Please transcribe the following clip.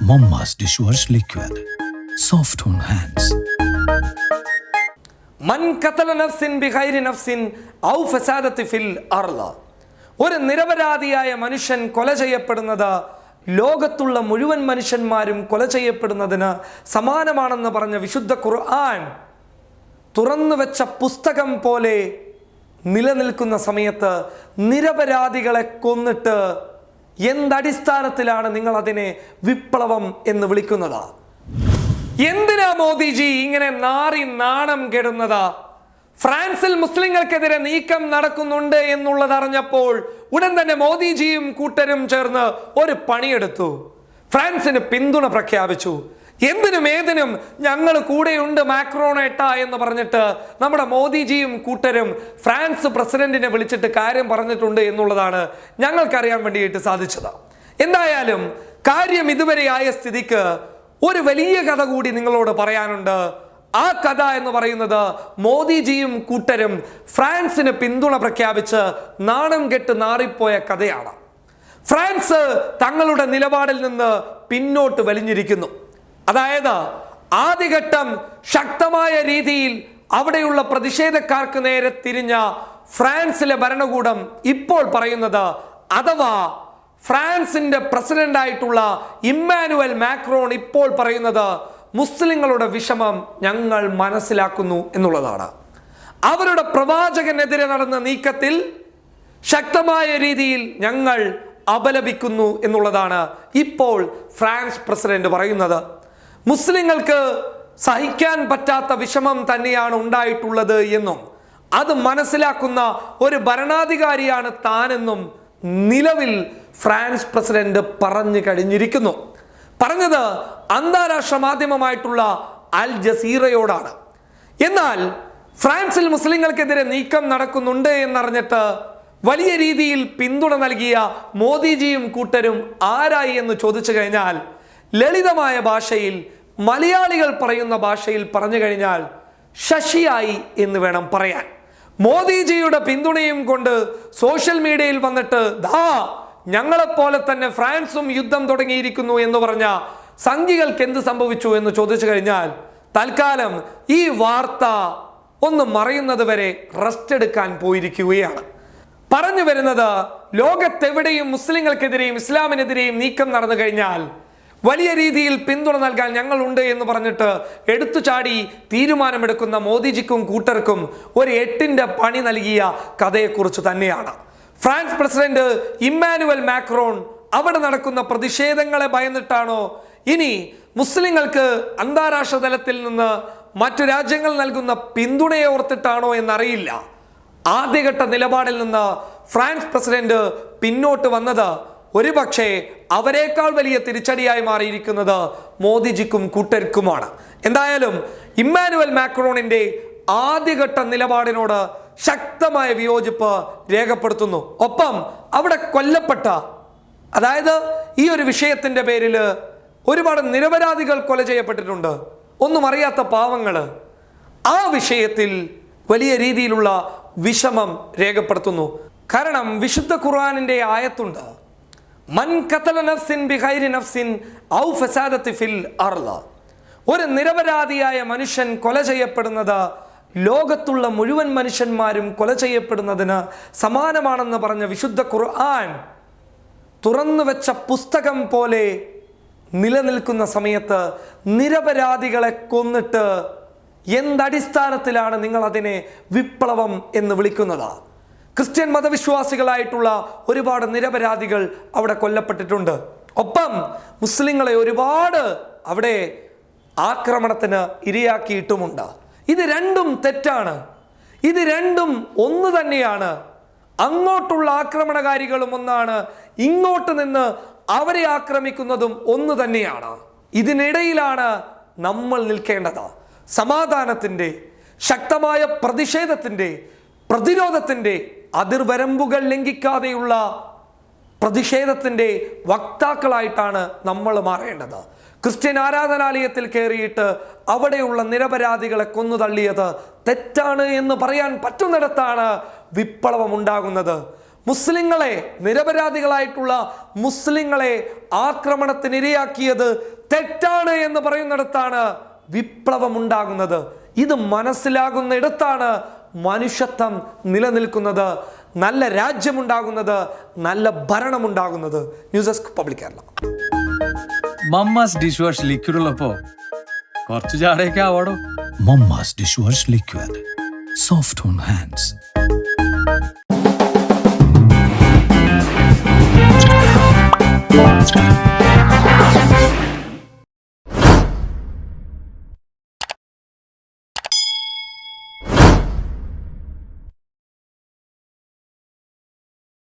Momma's wash liquid soft on hands മൻ ഖതല നഫ്സിൻ ബിഗൈരി നഫ്സിൻ ഔ ഫസാദത്തി ഫിൽ അർള. ഒരു നിരപരാധിയായ മനുഷ്യൻ കൊല ചെയ്യപ്പെടുന്നത് ലോകത്തുള്ള മുഴുവൻ മനുഷ്യന്മാരും കൊല ചെയ്യപ്പെടുന്നതിന് സമാനമാണെന്ന് പറഞ്ഞ വിശുദ്ധ ഖുർആൻ തുറന്നു വെച്ച പുസ്തകം പോലെ നിലനിൽക്കുന്ന സമയത്ത് നിരപരാധികളെ കൊന്നിട്ട് എന്തടിസ്ഥാനത്തിലാണ് നിങ്ങൾ അതിനെ വിപ്ലവം എന്ന് വിളിക്കുന്നത്? എന്തിനാ മോദിജി ഇങ്ങനെ നാറി നാണം കെടുന്നത്? ഫ്രാൻസിൽ മുസ്ലിങ്ങൾക്കെതിരെ നീക്കം നടക്കുന്നുണ്ട് എന്നുള്ളത് അറിഞ്ഞപ്പോൾ ഉടൻ തന്നെ മോദിജിയും കൂട്ടരും ചേർന്ന് ഒരു പണിയെടുത്തു. ഫ്രാൻസിന് പിന്തുണ പ്രഖ്യാപിച്ചു. എന്തിനും ഏതിനും ഞങ്ങൾ കൂടെയുണ്ട് മാക്രോണേട്ട എന്ന് പറഞ്ഞിട്ട് നമ്മുടെ മോദിജിയും കൂട്ടരും ഫ്രാൻസ് പ്രസിഡന്റിനെ വിളിച്ചിട്ട് കാര്യം പറഞ്ഞിട്ടുണ്ട് എന്നുള്ളതാണ് ഞങ്ങൾക്കറിയാൻ വേണ്ടിയിട്ട് സാധിച്ചത്. എന്തായാലും കാര്യം ഇതുവരെ ആയ സ്ഥിതിക്ക് ഒരു വലിയ കഥ കൂടി നിങ്ങളോട് പറയാനുണ്ട്. ആ കഥ എന്ന് പറയുന്നത് മോദിജിയും കൂട്ടരും ഫ്രാൻസിന് പിന്തുണ പ്രഖ്യാപിച്ച് നാണം കെട്ട് നാറിപ്പോയ കഥയാണ്. ഫ്രാൻസ് തങ്ങളുടെ നിലപാടിൽ നിന്ന് പിന്നോട്ട് വലിഞ്ഞിരിക്കുന്നു. അതായത് ആദ്യഘട്ടം ശക്തമായ രീതിയിൽ അവിടെയുള്ള പ്രതിഷേധക്കാർക്ക് നേരെ തിരിഞ്ഞ ഫ്രാൻസിലെ ഭരണകൂടം ഇപ്പോൾ പറയുന്നത് അഥവാ ഫ്രാൻസിന്റെ പ്രസിഡന്റ് ആയിട്ടുള്ള ഇമ്മാനുവൽ മാക്രോൺ ഇപ്പോൾ പറയുന്നത് മുസ്ലിങ്ങളുടെ വിഷമം ഞങ്ങൾ മനസ്സിലാക്കുന്നു എന്നുള്ളതാണ്. അവരുടെ പ്രവാചകനെതിരെ നടന്ന നീക്കത്തിൽ ശക്തമായ രീതിയിൽ ഞങ്ങൾ അപലപിക്കുന്നു എന്നുള്ളതാണ് ഇപ്പോൾ ഫ്രാൻസ് പ്രസിഡന്റ് പറയുന്നത്. മുസ്ലിങ്ങൾക്ക് സഹിക്കാൻ പറ്റാത്ത വിഷമം തന്നെയാണ് ഉണ്ടായിട്ടുള്ളത് എന്നും അത് മനസ്സിലാക്കുന്ന ഒരു ഭരണാധികാരിയാണ് താനെന്നും നിലവിൽ ഫ്രാൻസ് പ്രസിഡന്റ് പറഞ്ഞു കഴിഞ്ഞിരിക്കുന്നു. പറഞ്ഞത് അന്താരാഷ്ട്ര മാധ്യമമായിട്ടുള്ള അൽ ജസീറയോടാണ്. എന്നാൽ ഫ്രാൻസിൽ മുസ്ലിങ്ങൾക്കെതിരെ നീക്കം നടക്കുന്നുണ്ട് എന്നറിഞ്ഞിട്ട് വലിയ രീതിയിൽ പിന്തുണ നൽകിയ മോദിജിയും കൂട്ടരും ആരായി എന്ന് ചോദിച്ചു കഴിഞ്ഞാൽ ലളിതമായ ഭാഷയിൽ മലയാളികൾ പറയുന്ന ഭാഷയിൽ പറഞ്ഞു കഴിഞ്ഞാൽ ശശിയായി എന്ന് വേണം പറയാൻ. മോദിജിയുടെ പിന്തുണയും കൊണ്ട് സോഷ്യൽ മീഡിയയിൽ വന്നിട്ട് ദാ ഞങ്ങളെപ്പോലെ തന്നെ ഫ്രാൻസും യുദ്ധം തുടങ്ങിയിരിക്കുന്നു എന്ന് പറഞ്ഞ സംഘികൾക്ക് എന്ത് സംഭവിച്ചു എന്ന് ചോദിച്ചു കഴിഞ്ഞാൽ തൽക്കാലം ഈ വാർത്ത ഒന്ന് മറയുന്നത് വരെ റെസ്റ്റ് എടുക്കാൻ പോയിരിക്കുകയാണ്. പറഞ്ഞു വരുന്നത് ലോകത്തെവിടെയും മുസ്ലിങ്ങൾക്കെതിരെയും ഇസ്ലാമിനെതിരെയും നീക്കം നടന്നു കഴിഞ്ഞാൽ വലിയ രീതിയിൽ പിന്തുണ നൽകാൻ ഞങ്ങളുണ്ട് എന്ന് പറഞ്ഞിട്ട് എടുത്തു ചാടി തീരുമാനമെടുക്കുന്ന മോദിജിക്കും കൂട്ടർക്കും ഒരു എട്ടിന്റെ പണി നൽകിയ കഥയെക്കുറിച്ച് തന്നെയാണ്. ഫ്രാൻസ് പ്രസിഡന്റ് ഇമ്മാനുവൽ മാക്രോൺ അവിടെ നടക്കുന്ന പ്രതിഷേധങ്ങളെ ഭയന്നിട്ടാണോ? ഇനി മുസ്ലിങ്ങൾക്ക് അന്താരാഷ്ട്ര തലത്തിൽ നിന്ന് മറ്റു രാജ്യങ്ങൾ നൽകുന്ന പിന്തുണയെ ഓർത്തിട്ടാണോ എന്നറിയില്ല. ആദ്യഘട്ട നിലപാടിൽ നിന്ന് ഫ്രാൻസ് പ്രസിഡന്റ് പിന്നോട്ട് വന്നത് ഒരുപക്ഷെ അവരെക്കാൾ വലിയ തിരിച്ചടിയായി മാറിയിരിക്കുന്നത് മോദിജിക്കും കൂട്ടർക്കുമാണ്. എന്തായാലും ഇമ്മാനുവൽ മാക്രോണിന്റെ ആദ്യഘട്ട നിലപാടിനോട് ശക്തമായ വിയോജിപ്പ് രേഖപ്പെടുത്തുന്നു. ഒപ്പം അവിടെ കൊല്ലപ്പെട്ട അതായത് ഈ ഒരു വിഷയത്തിന്റെ പേരിൽ ഒരുപാട് നിരപരാധികൾ കൊല ചെയ്യപ്പെട്ടിട്ടുണ്ട്. ഒന്നും അറിയാത്ത പാവങ്ങൾ ആ വിഷയത്തിൽ വലിയ രീതിയിലുള്ള വിഷമം രേഖപ്പെടുത്തുന്നു. കാരണം വിശുദ്ധ ഖുർആാനിന്റെ ആയത്തുണ്ട് മൻ കത്തല നഫ്സിൻ ബിഹൈരി നഫ്സിൻ ഔ ഫസാദത്തി ഫിൽ അർള. ഒരു നിരപരാധിയായ മനുഷ്യൻ കൊല ചെയ്യപ്പെടുന്നത് ലോകത്തുള്ള മുഴുവൻ മനുഷ്യന്മാരും കൊല ചെയ്യപ്പെടുന്നതിന് സമാനമാണെന്ന് പറഞ്ഞ വിശുദ്ധ ഖുർആൻ തുറന്നു വെച്ച പുസ്തകം പോലെ നിലനിൽക്കുന്ന സമയത്ത് നിരപരാധികളെ കൊന്നിട്ട് എന്തടിസ്ഥാനത്തിലാണ് നിങ്ങൾ അതിനെ വിപ്ലവം എന്ന് വിളിക്കുന്നത്? ക്രിസ്ത്യൻ മതവിശ്വാസികളായിട്ടുള്ള ഒരുപാട് നിരപരാധികൾ അവിടെ കൊല്ലപ്പെട്ടിട്ടുണ്ട്. ഒപ്പം മുസ്ലിങ്ങളെ ഒരുപാട് അവിടെ ആക്രമണത്തിന് ഇരയാക്കിയിട്ടുമുണ്ട്. ഇത് രണ്ടും തെറ്റാണ്. ഇത് രണ്ടും ഒന്ന് തന്നെയാണ്. അങ്ങോട്ടുള്ള ആക്രമണകാരികളും ഒന്നാണ്. ഇങ്ങോട്ട് നിന്ന് അവരെ ആക്രമിക്കുന്നതും ഒന്ന് തന്നെയാണ്. ഇതിനിടയിലാണ് നമ്മൾ നിൽക്കേണ്ടത്. സമാധാനത്തിന്റെ ശക്തമായ പ്രതിഷേധത്തിന്റെ പ്രതിരോധത്തിന്റെ അതിർവരമ്പുകൾ ലംഘിക്കാതെയുള്ള പ്രതിഷേധത്തിന്റെ വക്താക്കളായിട്ടാണ് നമ്മൾ മാറേണ്ടത്. ക്രിസ്ത്യൻ ആരാധനാലയത്തിൽ കയറിയിട്ട് അവിടെയുള്ള നിരപരാധികളെ കൊന്നു തള്ളിയത് തെറ്റാണ് എന്ന് പറയാൻ പറ്റുന്നിടത്താണ് വിപ്ലവം ഉണ്ടാകുന്നത് മുസ്ലിങ്ങളെ നിരപരാധികളായിട്ടുള്ള മുസ്ലിങ്ങളെ ആക്രമണത്തിനിരയാക്കിയത് തെറ്റാണ് എന്ന് പറയുന്നിടത്താണ് വിപ്ലവം ഉണ്ടാകുന്നത് ഇത് മനസ്സിലാകുന്നിടത്താണ് മനുഷ്യത്വം നിലനിൽക്കുന്നത് നല്ല രാജ്യമുണ്ടാകുന്നത് നല്ല ഭരണമുണ്ടാകുന്നത്. News desk public Kerala. Momma's dish wash liquid ഉള്ളപ്പോ കുറച്ച് ചാടയൊക്കെ ആവാടോ? Dish wash liquid. Soft on hands.